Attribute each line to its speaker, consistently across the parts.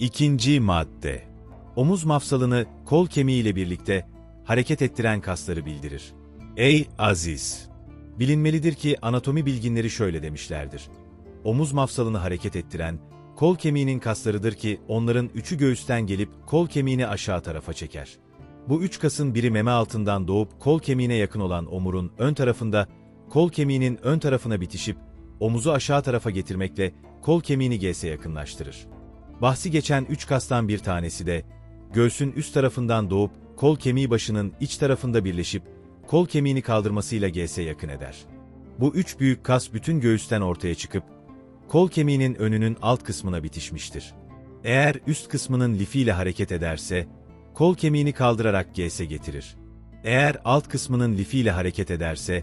Speaker 1: İkinci madde. Omuz mafsalını kol kemiği ile birlikte hareket ettiren kasları bildirir. Ey aziz! Bilinmelidir ki anatomi bilginleri şöyle demişlerdir. Omuz mafsalını hareket ettiren, kol kemiğinin kaslarıdır ki onların üçü göğüsten gelip kol kemiğini aşağı tarafa çeker. Bu üç kasın biri meme altından doğup kol kemiğine yakın olan omurun ön tarafında, kol kemiğinin ön tarafına bitişip omuzu aşağı tarafa getirmekle kol kemiğini GS'e yakınlaştırır. Bahsi geçen üç kastan bir tanesi de, göğsün üst tarafından doğup kol kemiği başının iç tarafında birleşip kol kemiğini kaldırmasıyla GS'e yakın eder. Bu üç büyük kas bütün göğüsten ortaya çıkıp, kol kemiğinin önünün alt kısmına bitişmiştir. Eğer üst kısmının lifiyle hareket ederse, kol kemiğini kaldırarak GS getirir. Eğer alt kısmının lifiyle hareket ederse,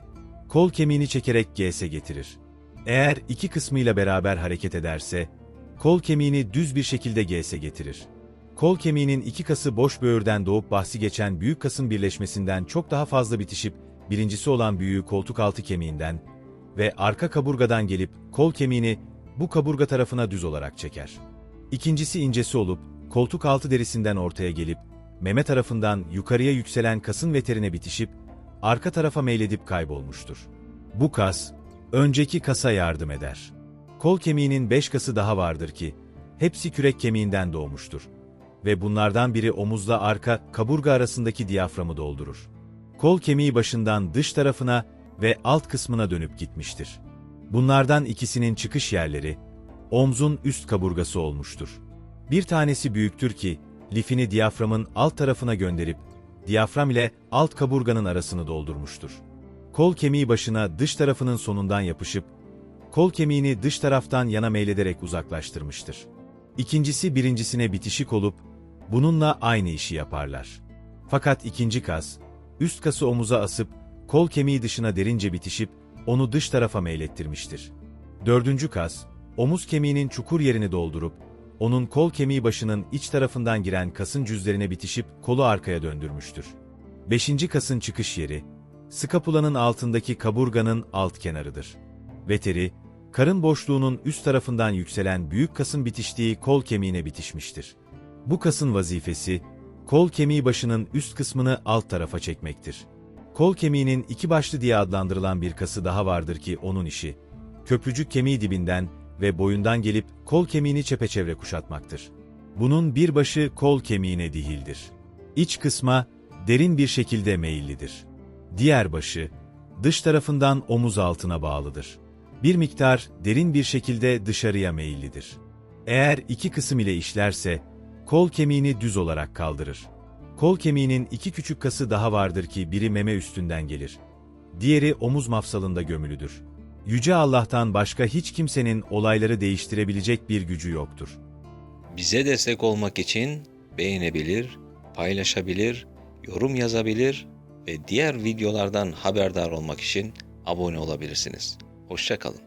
Speaker 1: kol kemiğini çekerek GS getirir. Eğer iki kısmıyla beraber hareket ederse, kol kemiğini düz bir şekilde GS getirir. Kol kemiğinin iki kası boş böğürden doğup bahsi geçen büyük kasın birleşmesinden çok daha fazla bitişip, birincisi olan büyüğü koltuk altı kemiğinden ve arka kaburgadan gelip kol kemiğini bu kaburga tarafına düz olarak çeker. İkincisi incesi olup, koltuk altı derisinden ortaya gelip, meme tarafından yukarıya yükselen kasın veterine bitişip, arka tarafa meyledip kaybolmuştur. Bu kas, önceki kasa yardım eder. Kol kemiğinin beş kası daha vardır ki, hepsi kürek kemiğinden doğmuştur. Ve bunlardan biri omuzla arka, kaburga arasındaki diyaframı doldurur. Kol kemiği başından dış tarafına ve alt kısmına dönüp gitmiştir. Bunlardan ikisinin çıkış yerleri, omzun üst kaburgası olmuştur. Bir tanesi büyüktür ki, lifini diyaframın alt tarafına gönderip, diyafram ile alt kaburganın arasını doldurmuştur. Kol kemiği başına dış tarafının sonundan yapışıp, kol kemiğini dış taraftan yana meylederek uzaklaştırmıştır. İkincisi birincisine bitişik olup, bununla aynı işi yaparlar. Fakat ikinci kas, üst kası omuza asıp, kol kemiği dışına derince bitişip, onu dış tarafa meylettirmiştir. Dördüncü kas, omuz kemiğinin çukur yerini doldurup, onun kol kemiği başının iç tarafından giren kasın cüzlerine bitişip kolu arkaya döndürmüştür. Beşinci kasın çıkış yeri, skapulanın altındaki kaburganın alt kenarıdır. Veteri, karın boşluğunun üst tarafından yükselen büyük kasın bitiştiği kol kemiğine bitişmiştir. Bu kasın vazifesi, kol kemiği başının üst kısmını alt tarafa çekmektir. Kol kemiğinin iki başlı diye adlandırılan bir kası daha vardır ki onun işi, köprücük kemiği dibinden ve boyundan gelip kol kemiğini çepeçevre kuşatmaktır. Bunun bir başı kol kemiğine dihildir. İç kısma derin bir şekilde meyillidir. Diğer başı, dış tarafından omuz altına bağlıdır. Bir miktar derin bir şekilde dışarıya meyillidir. Eğer iki kısım ile işlerse, kol kemiğini düz olarak kaldırır. Kol kemiğinin iki küçük kası daha vardır ki biri meme üstünden gelir. Diğeri omuz mafsalında gömülüdür. Yüce Allah'tan başka hiç kimsenin olayları değiştirebilecek bir gücü yoktur.
Speaker 2: Bize destek olmak için beğenebilir, paylaşabilir, yorum yazabilir ve diğer videolardan haberdar olmak için abone olabilirsiniz. Hoşçakalın.